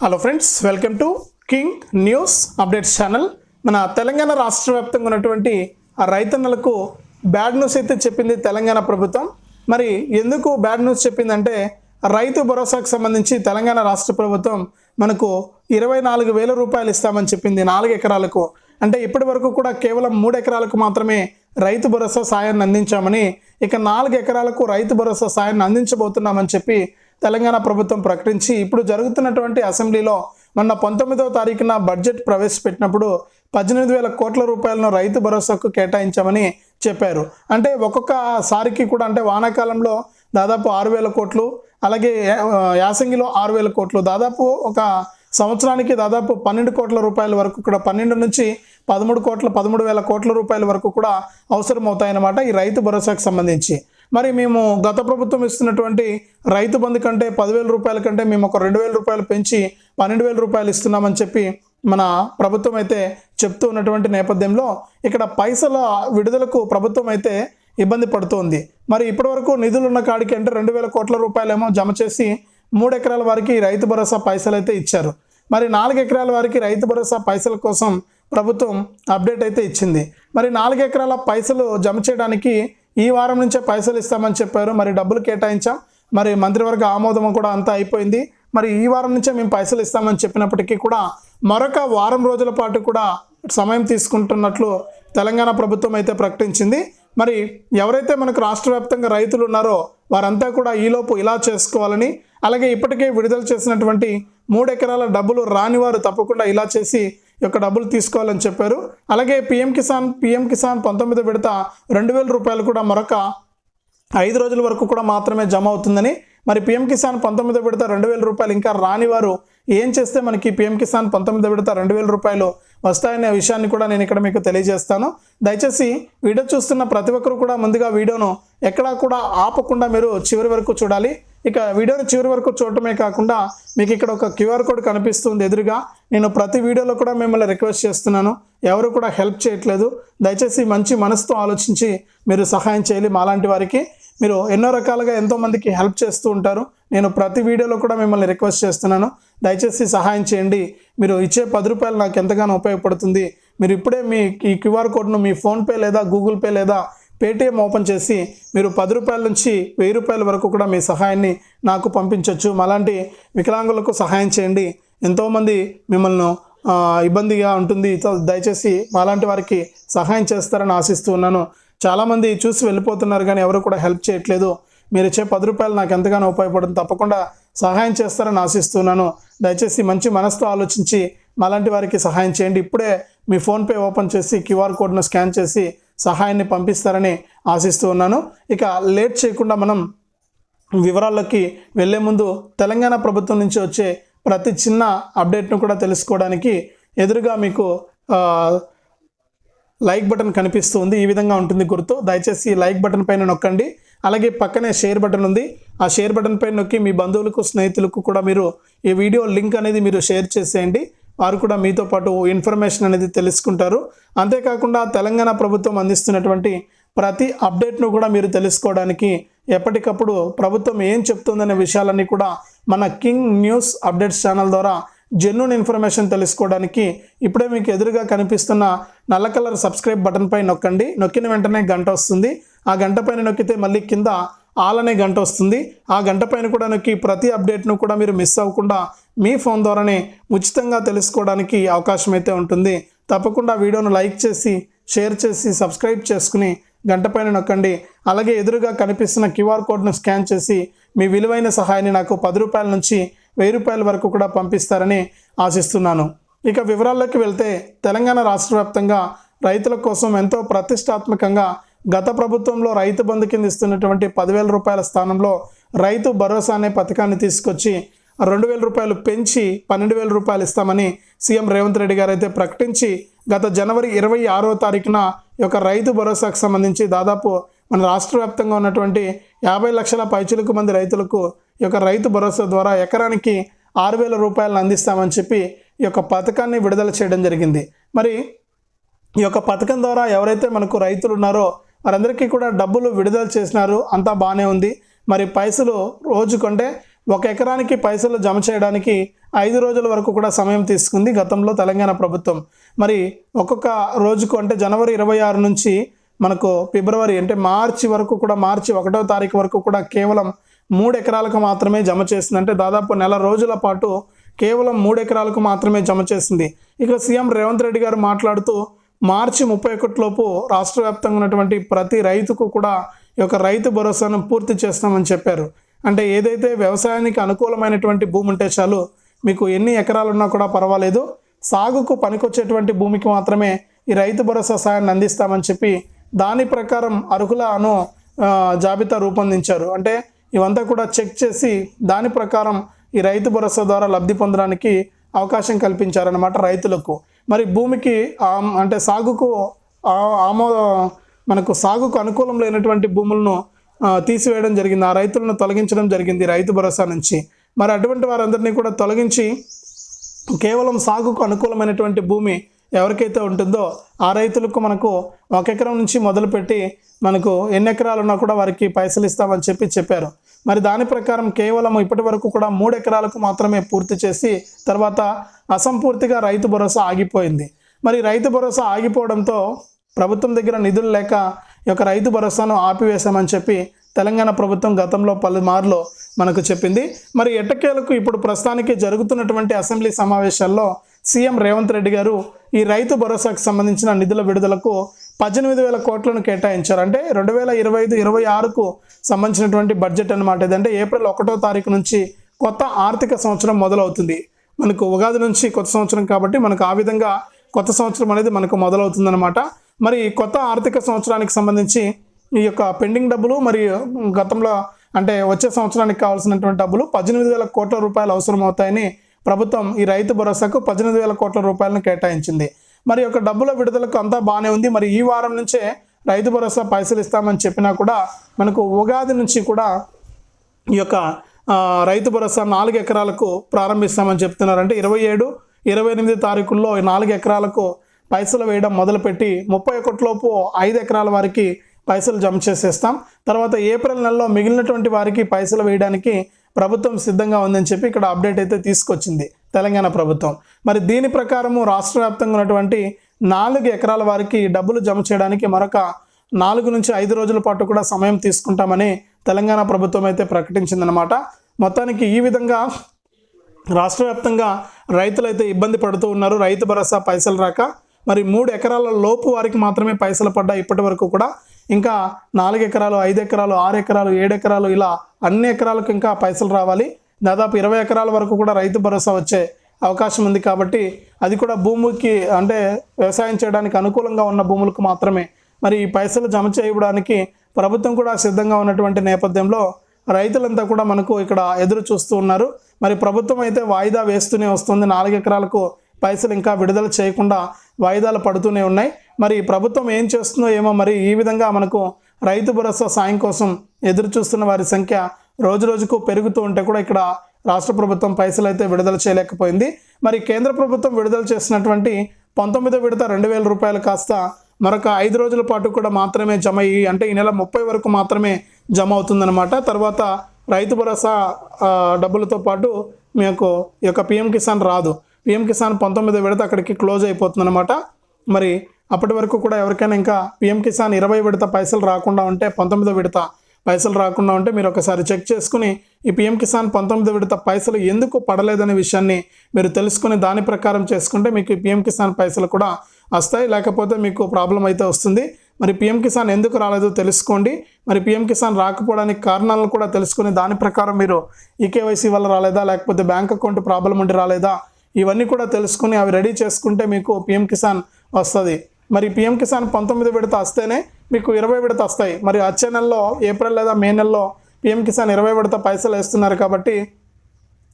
Hello friends welcome to king news updates channel మన తెలంగాణ రాష్ట్ర వ్యాప్తంగా ఉన్నటువంటి ఆ రైతన్నలకు బ్యాడ్ న్యూస్ అయితే చెప్పింది తెలంగాణ ప్రభుత్వం. మరి ఎందుకు బ్యాడ్ న్యూస్ చెప్పిందంటే రైతు భరోసాకు సంబంధించి తెలంగాణ రాష్ట్ర ప్రభుత్వం మనకు ఇరవై నాలుగు వేల రూపాయలు ఇస్తామని చెప్పింది నాలుగు ఎకరాలకు. అంటే ఇప్పటి వరకు కూడా కేవలం మూడు ఎకరాలకు మాత్రమే రైతు భరోసా సాయాన్ని అందించామని ఇక నాలుగు ఎకరాలకు రైతు భరోసా సాయాన్ని అందించబోతున్నామని చెప్పి తెలంగాణ ప్రభుత్వం ప్రకటించి ఇప్పుడు జరుగుతున్నటువంటి అసెంబ్లీలో మొన్న పంతొమ్మిదవ తారీఖున బడ్జెట్ ప్రవేశపెట్టినప్పుడు పద్దెనిమిది వేల కోట్ల రూపాయలను రైతు భరోసాకు కేటాయించామని చెప్పారు. అంటే ఒక్కొక్కసారికి కూడా అంటే వానాకాలంలో దాదాపు ఆరు వేల కోట్లు అలాగే యాసంగిలో ఆరు వేల కోట్లు దాదాపు ఒక సంవత్సరానికి దాదాపు పన్నెండు కోట్ల రూపాయల వరకు కూడా పన్నెండు నుంచి పదమూడు కోట్ల పదమూడు వేల కోట్ల రూపాయల వరకు కూడా అవసరం అవుతాయన్నమాట ఈ రైతు భరోసాకు సంబంధించి. మరి మేము గత ప్రభుత్వం ఇస్తున్నటువంటి రైతు బంధు కంటే పదివేల రూపాయల కంటే మేము ఒక రెండు వేల రూపాయలు పెంచి పన్నెండు వేల రూపాయలు ఇస్తున్నామని చెప్పి మన ప్రభుత్వం అయితే చెప్తూ ఉన్నటువంటి నేపథ్యంలో ఇక్కడ పైసల విడుదలకు ప్రభుత్వం అయితే ఇబ్బంది పడుతోంది. మరి ఇప్పటివరకు నిధులు ఉన్న కాడికి అంటే రెండు వేల కోట్ల రూపాయలేమో జమ చేసి మూడు ఎకరాల వారికి రైతు భరోసా పైసలు అయితే ఇచ్చారు. మరి నాలుగు ఎకరాల వారికి రైతు భరోసా పైసల కోసం ప్రభుత్వం అప్డేట్ అయితే ఇచ్చింది. మరి నాలుగు ఎకరాల పైసలు జమ చేయడానికి ఈ వారం నుంచే పైసలు ఇస్తామని చెప్పారు. మరి డబ్బులు కేటాయించాం. మరి మంత్రివర్గ ఆమోదం కూడా అంతా అయిపోయింది. మరి ఈ వారం నుంచే మేము పైసలు ఇస్తామని చెప్పినప్పటికీ కూడా మరొక వారం రోజుల పాటు కూడా సమయం తీసుకుంటున్నట్లు తెలంగాణ ప్రభుత్వం అయితే ప్రకటించింది. మరి ఎవరైతే మనకు రాష్ట్ర వ్యాప్తంగా రైతులు ఉన్నారో వారంతా కూడా ఈలోపు ఇలా చేసుకోవాలని అలాగే ఇప్పటికే విడుదల చేసినటువంటి మూడు ఎకరాల డబ్బులు రాని వారు తప్పకుండా ఇలా చేసి యొక్క డబ్బులు తీసుకోవాలని చెప్పారు. అలాగే పిఎం కిసాన్ పిఎం కిసాన్ పంతొమ్మిది విడత రెండు వేల రూపాయలు కూడా మరొక ఐదు రోజుల వరకు కూడా మాత్రమే జమ అవుతుందని. మరి పిఎం కిసాన్ పంతొమ్మిది విడత రెండు వేల రూపాయలు ఇంకా రాని వారు ఏం చేస్తే మనకి పిఎం కిసాన్ పంతొమ్మిది విడత రెండు వేల రూపాయలు వస్తాయనే విషయాన్ని కూడా నేను ఇక్కడ మీకు తెలియజేస్తాను. దయచేసి వీడియో చూస్తున్న ప్రతి ఒక్కరు కూడా ముందుగా వీడియోను ఎక్కడా కూడా ఆపకుండా మీరు చివరి వరకు చూడాలి. ఇక వీడియోను చివరి వరకు చూడటమే కాకుండా మీకు ఇక్కడ ఒక క్యూఆర్ కోడ్ కనిపిస్తుంది ఎదురుగా. నేను ప్రతి వీడియోలో కూడా మిమ్మల్ని రిక్వెస్ట్ చేస్తున్నాను. ఎవరు కూడా హెల్ప్ చేయట్లేదు. దయచేసి మంచి మనసుతో ఆలోచించి మీరు సహాయం చేయాలి మాలాంటి వారికి. మీరు ఎన్నో రకాలుగా ఎంతోమందికి హెల్ప్ చేస్తూ ఉంటారు. నేను ప్రతి వీడియోలో కూడా మిమ్మల్ని రిక్వెస్ట్ చేస్తున్నాను. దయచేసి సహాయం చేయండి. మీరు ఇచ్చే పది రూపాయలు నాకు ఎంతగానో ఉపయోగపడుతుంది. మీరు ఇప్పుడే మీ ఈ క్యూఆర్ కోడ్ను మీ ఫోన్పే లేదా గూగుల్ పే లేదా పేటిఎం ఓపెన్ చేసి మీరు పది రూపాయల నుంచి వెయ్యి రూపాయల వరకు కూడా మీ సహాయాన్ని నాకు పంపించవచ్చు అలాంటి వికలాంగులకు సహాయం చేయండి. ఎంతోమంది మిమ్మల్ని ఇబ్బందిగా ఉంటుంది. దయచేసి మాలాంటి వారికి సహాయం చేస్తారని ఆశిస్తూ ఉన్నాను. చాలామంది చూసి వెళ్ళిపోతున్నారు కానీ ఎవరు కూడా హెల్ప్ చేయట్లేదు. మీరు ఇచ్చే పది రూపాయలు నాకు ఎంతగానో ఉపయోగపడుతుంది. తప్పకుండా సహాయం చేస్తారని ఆశిస్తున్నాను దయచేసి మంచి మనసుతో ఆలోచించి మాలాంటి వారికి సహాయం చేయండి. ఇప్పుడే మీ ఫోన్పే ఓపెన్ చేసి క్యూఆర్ కోడ్ను స్కాన్ చేసి సహాయాన్ని పంపిస్తారని ఆశిస్తూ ఉన్నాను. ఇక లేట్ చేయకుండా మనం వివరాల్లోకి వెళ్ళే ముందు తెలంగాణ ప్రభుత్వం నుంచి వచ్చే ప్రతి చిన్న అప్డేట్ను కూడా తెలుసుకోవడానికి ఎదురుగా మీకు లైక్ బటన్ కనిపిస్తుంది ఈ విధంగా ఉంటుంది గుర్తు. దయచేసి లైక్ బటన్ పైన నొక్కండి. అలాగే పక్కనే షేర్ బటన్ ఉంది. ఆ షేర్ బటన్ పైన నొక్కి మీ బంధువులకు స్నేహితులకు కూడా మీరు ఈ వీడియో లింక్ అనేది మీరు షేర్ చేసేయండి. వారు కూడా మీతో పాటు ఇన్ఫర్మేషన్ అనేది తెలుసుకుంటారు. అంతేకాకుండా తెలంగాణ ప్రభుత్వం అందిస్తున్నటువంటి ప్రతి అప్డేట్ను కూడా మీరు తెలుసుకోవడానికి ఎప్పటికప్పుడు ప్రభుత్వం ఏం చెప్తుందనే విషయాలన్నీ కూడా మన కింగ్ న్యూస్ అప్డేట్స్ ఛానల్ ద్వారా జెన్యున్ ఇన్ఫర్మేషన్ తెలుసుకోవడానికి ఇప్పుడే మీకు ఎదురుగా కనిపిస్తున్న నల్ల కలర్ సబ్స్క్రైబ్ బటన్ పై నొక్కండి. నొక్కిన వెంటనే గంట వస్తుంది. ఆ గంట పైన నొక్కితే మళ్ళీ కింద ఆల్ అనే గంట వస్తుంది. ఆ గంట పైన కూడా నొక్కి ప్రతి అప్డేట్ను కూడా మీరు మిస్ అవ్వకుండా మీ ఫోన్ ద్వారానే ఉచితంగా తెలుసుకోవడానికి అవకాశం అయితే ఉంటుంది. తప్పకుండా వీడియోను లైక్ చేసి షేర్ చేసి సబ్స్క్రైబ్ చేసుకుని గంట పైన నొక్కండి. అలాగే ఎదురుగా కనిపిస్తున్న క్యూఆర్ కోడ్ను స్కాన్ చేసి మీ విలువైన సహాయాన్ని నాకు పది రూపాయల నుంచి వెయ్యి రూపాయల వరకు కూడా పంపిస్తారని ఆశిస్తున్నాను. ఇక వివరాల్లోకి వెళ్తే తెలంగాణ రాష్ట్ర వ్యాప్తంగా రైతుల కోసం ఎంతో ప్రతిష్టాత్మకంగా గత ప్రభుత్వంలో రైతు బంధు కింద ఇస్తున్నటువంటి పదివేల రూపాయల స్థానంలో రైతు భరోసా అనే పథకాన్ని తీసుకొచ్చి రెండు వేల రూపాయలు పెంచి పన్నెండు వేల రూపాయలు ఇస్తామని సీఎం రేవంత్ రెడ్డి గారు అయితే ప్రకటించి గత జనవరి ఇరవై ఆరో తారీఖున యొక్క రైతు భరోసాకు సంబంధించి దాదాపు మన రాష్ట్ర వ్యాప్తంగా ఉన్నటువంటి యాభై లక్షల పైచులకు మంది రైతులకు ఈ యొక్క రైతు భరోసా ద్వారా ఎకరానికి ఆరు వేల రూపాయలను అందిస్తామని చెప్పి ఈ యొక్క పథకాన్ని విడుదల చేయడం జరిగింది. మరి ఈ యొక్క పథకం ద్వారా ఎవరైతే మనకు రైతులు ఉన్నారో వారందరికీ కూడా డబ్బులు విడుదల చేసినారు అంతా బాగానే ఉంది. మరి పైసలు రోజుకంటే ఒక ఎకరానికి పైసలు జమ చేయడానికి ఐదు రోజుల వరకు కూడా సమయం తీసుకుంది గతంలో తెలంగాణ ప్రభుత్వం. మరి ఒక్కొక్క రోజుకు అంటే జనవరి ఇరవై ఆరు నుంచి మనకు ఫిబ్రవరి అంటే మార్చి వరకు కూడా మార్చి ఒకటో తారీఖు వరకు కూడా కేవలం మూడు ఎకరాలకు మాత్రమే జమ చేసింది. అంటే దాదాపు నెల రోజుల పాటు కేవలం మూడు ఎకరాలకు మాత్రమే జమ చేసింది. ఇక సీఎం రేవంత్ రెడ్డి గారు మాట్లాడుతూ మార్చి ముప్పై ఒకటిలోపు రాష్ట్ర వ్యాప్తంగా ఉన్నటువంటి ప్రతి రైతుకు కూడా ఈ యొక్క రైతు భరోసాను పూర్తి చేస్తామని చెప్పారు. అంటే ఏదైతే వ్యవసాయానికి అనుకూలమైనటువంటి భూమి ఉంటే చాలు మీకు ఎన్ని ఎకరాలు ఉన్నా కూడా పర్వాలేదు. సాగుకు పనికొచ్చేటువంటి భూమికి మాత్రమే ఈ రైతు భరోసా సాయాన్ని అందిస్తామని చెప్పి దాని ప్రకారం అర్హుల అను జాబితా రూపొందించారు. అంటే ఇవంతా కూడా చెక్ చేసి దాని ప్రకారం ఈ రైతు భరోసా ద్వారా లబ్ధి పొందడానికి అవకాశం కల్పించారనమాట రైతులకు. మరి భూమికి అంటే సాగుకు ఆమో మనకు సాగుకు అనుకూలం లేనటువంటి భూములను తీసివేయడం జరిగింది. ఆ రైతులను తొలగించడం జరిగింది రైతు భరోసా నుంచి. మరి అటువంటి వారందరినీ కూడా తొలగించి కేవలం సాగుకు అనుకూలమైనటువంటి భూమి ఎవరికైతే ఉంటుందో ఆ రైతులకు మనకు ఒక ఎకరం నుంచి మొదలుపెట్టి మనకు ఎన్ని ఎకరాలు ఉన్నా కూడా వారికి పైసలు ఇస్తామని చెప్పి చెప్పారు. మరి దాని ప్రకారం కేవలం ఇప్పటి వరకు కూడా మూడు ఎకరాలకు మాత్రమే పూర్తి చేసి తర్వాత అసంపూర్తిగా రైతు భరోసా ఆగిపోయింది. మరి రైతు భరోసా ఆగిపోవడంతో ప్రభుత్వం దగ్గర నిధులు లేక యొక్క రైతు భరోసాను ఆపివేశామని చెప్పి తెలంగాణ ప్రభుత్వం గతంలో పలుమార్లు మనకు చెప్పింది. మరి ఎట్టకేలకు ఇప్పుడు ప్రస్తుతానికి జరుగుతున్నటువంటి అసెంబ్లీ సమావేశాల్లో సీఎం రేవంత్ రెడ్డి గారు ఈ రైతు భరోసాకు సంబంధించిన నిధుల విడుదలకు పద్దెనిమిది వేల కోట్లను కేటాయించారు. అంటే రెండు వేల ఇరవై ఐదు ఇరవై ఆరుకు సంబంధించినటువంటి బడ్జెట్ అనమాట ఇదంటే ఏప్రిల్ ఒకటో తారీఖు నుంచి కొత్త ఆర్థిక సంవత్సరం మొదలవుతుంది. మనకు ఉగాది నుంచి కొత్త సంవత్సరం కాబట్టి మనకు ఆ విధంగా కొత్త సంవత్సరం అనేది మనకు మొదలవుతుందన్నమాట. మరి కొత్త ఆర్థిక సంవత్సరానికి సంబంధించి ఈ యొక్క పెండింగ్ డబ్బులు మరి గతంలో అంటే వచ్చే సంవత్సరానికి కావాల్సినటువంటి డబ్బులు పద్దెనిమిది వేల కోట్ల రూపాయలు అవసరం అవుతాయని ప్రభుత్వం ఈ రైతు భరోసాకు పద్దెనిమిది వేల కోట్ల రూపాయలను కేటాయించింది. మరి యొక్క డబ్బుల విడుదలకు అంతా బాగానే ఉంది. మరి ఈ వారం నుంచే రైతు భరోసా పైసలు ఇస్తామని చెప్పినా కూడా మనకు ఉగాది నుంచి కూడా ఈ యొక్క రైతు భరోసా నాలుగు ఎకరాలకు ప్రారంభిస్తామని చెప్తున్నారు అంటే ఇరవై ఏడు ఇరవై ఎనిమిది తారీఖుల్లో నాలుగు ఎకరాలకు పైసలు వేయడం మొదలుపెట్టి ముప్పై ఒకటిలోపు ఐదు ఎకరాల వారికి పైసలు జమ చేసేస్తాం. తర్వాత ఏప్రిల్ నెలలో మిగిలినటువంటి వారికి పైసలు వేయడానికి ప్రభుత్వం సిద్ధంగా ఉందని చెప్పి ఇక్కడ అప్డేట్ అయితే తీసుకొచ్చింది తెలంగాణ ప్రభుత్వం. మరి దీని ప్రకారము రాష్ట్ర వ్యాప్తంగా ఉన్నటువంటి నాలుగు ఎకరాల వారికి డబ్బులు జమ చేయడానికి మరొక నాలుగు నుంచి ఐదు రోజుల పాటు కూడా సమయం తీసుకుంటామని తెలంగాణ ప్రభుత్వం అయితే ప్రకటించిందనమాట మొత్తానికి ఈ విధంగా రాష్ట్ర వ్యాప్తంగా రైతులైతే ఇబ్బంది పడుతూ ఉన్నారు. రైతు భరోసా పైసలు రాక మరి మూడు ఎకరాల లోపు వారికి మాత్రమే పైసలు పడ్డాయి ఇప్పటి వరకు కూడా. ఇంకా నాలుగు ఎకరాలు ఐదు ఎకరాలు ఆరు ఎకరాలు ఏడు ఎకరాలు ఇలా అన్ని ఎకరాలకు ఇంకా పైసలు రావాలి. దాదాపు ఇరవై ఎకరాల వరకు కూడా రైతు భరోసా వచ్చే అవకాశం ఉంది కాబట్టి అది కూడా భూమికి అంటే వ్యవసాయం చేయడానికి అనుకూలంగా ఉన్న భూములకు మాత్రమే. మరి ఈ పైసలు జమ చేయడానికి ప్రభుత్వం కూడా సిద్ధంగా ఉన్నటువంటి నేపథ్యంలో రైతులంతా కూడా మనకు ఇక్కడ ఎదురు చూస్తూ ఉన్నారు. మరి ప్రభుత్వం అయితే వాయిదా వేస్తూనే వస్తుంది. నాలుగు ఎకరాలకు పైసలు ఇంకా విడుదల చేయకుండా వాయిదాలు పడుతూనే ఉన్నాయి. మరి ప్రభుత్వం ఏం చేస్తుందో ఏమో మరి ఈ విధంగా మనకు రైతు భరోసా సాయం కోసం ఎదురు చూస్తున్న వారి సంఖ్య రోజు రోజుకు పెరుగుతూ ఉంటే కూడా ఇక్కడ రాష్ట్ర ప్రభుత్వం పైసలు అయితే విడుదల చేయలేకపోయింది. మరి కేంద్ర ప్రభుత్వం విడుదల చేసినటువంటి పంతొమ్మిదో విడత రెండు వేల రూపాయలు కాస్త మరొక ఐదు రోజుల పాటు కూడా మాత్రమే జమ అయ్యి అంటే ఈ నెల ముప్పై వరకు మాత్రమే జమ అవుతుందన్నమాట. తర్వాత రైతు భరోసా డబ్బులతో పాటు మీకు ఈ యొక్క పిఎం కిసాన్ రాదు. పిఎం కిసాన్ పంతొమ్మిదో విడత అక్కడికి క్లోజ్ అయిపోతుందన్నమాట. మరి అప్పటి వరకు కూడా ఎవరికైనా ఇంకా పిఎం కిసాన్ ఇరవై విడత పైసలు రాకుండా ఉంటే పంతొమ్మిదో విడత పైసలు రాకుండా ఉంటే మీరు ఒకసారి చెక్ చేసుకుని ఈ పిఎం కిసాన్ పంతొమ్మిది విడత పైసలు ఎందుకు పడలేదనే విషయాన్ని మీరు తెలుసుకుని దాని ప్రకారం చేసుకుంటే మీకు ఈ పిఎం కిసాన్ పైసలు కూడా వస్తాయి. లేకపోతే మీకు ప్రాబ్లం అయితే వస్తుంది. మరి పిఎం కిసాన్ ఎందుకు రాలేదో తెలుసుకోండి. మరి పిఎం కిసాన్ రాకపోవడానికి కారణాలను కూడా తెలుసుకుని దాని ప్రకారం మీరు ఈకేవైసీ వల్ల రాలేదా? లేకపోతే బ్యాంక్ అకౌంట్ ప్రాబ్లం ఉండి రాలేదా? ఇవన్నీ కూడా తెలుసుకుని అవి రెడీ చేసుకుంటే మీకు పిఎం కిసాన్ వస్తుంది. మరి పిఎం కిసాన్ పంతొమ్మిది విడత వస్తేనే మీకు ఇరవై విడత వస్తాయి. మరి వచ్చే నెలలో ఏప్రిల్ లేదా మే నెలలో పిఎం కిసాన్ ఇరవై విడత పైసలు వేస్తున్నారు కాబట్టి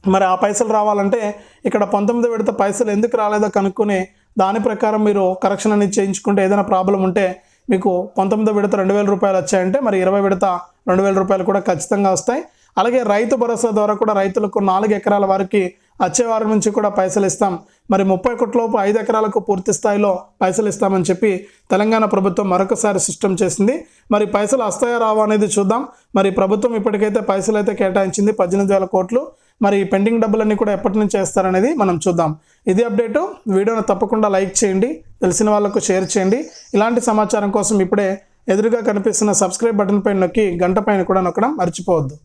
మరి ఆ పైసలు రావాలంటే ఇక్కడ పంతొమ్మిది విడత పైసలు ఎందుకు రాలేదో కనుక్కొని దాని ప్రకారం మీరు కరెక్షన్ అనేది చేయించుకుంటే ఏదైనా ప్రాబ్లం ఉంటే మీకు పంతొమ్మిది విడత రెండు వేల రూపాయలు వచ్చాయంటే మరి ఇరవై విడత రెండు వేల రూపాయలు కూడా ఖచ్చితంగా వస్తాయి. అలాగే రైతు భరోసా ద్వారా కూడా రైతులకు నాలుగు ఎకరాల వారికి వచ్చే వారం నుంచి కూడా పైసలు ఇస్తాం. మరి ముప్పై కోట్లలోపు ఐదు ఎకరాలకు పూర్తి స్థాయిలో పైసలు ఇస్తామని చెప్పి తెలంగాణ ప్రభుత్వం మరొకసారి సిస్టమ్ చేసింది. మరి పైసలు వస్తాయా రావా అనేది చూద్దాం. మరి ప్రభుత్వం ఇప్పటికైతే పైసలు అయితే కేటాయించింది పద్దెనిమిది వేల కోట్లు. మరి పెండింగ్ డబ్బులన్నీ కూడా ఎప్పటి నుంచి చేస్తారనేది మనం చూద్దాం. ఇది అప్డేటు. వీడియోను తప్పకుండా లైక్ చేయండి. తెలిసిన వాళ్ళకు షేర్ చేయండి. ఇలాంటి సమాచారం కోసం ఇప్పుడే ఎదురుగా కనిపిస్తున్న సబ్స్క్రైబ్ బటన్ పైన నొక్కి గంట పైన కూడా నొక్కడం మర్చిపోవద్దు.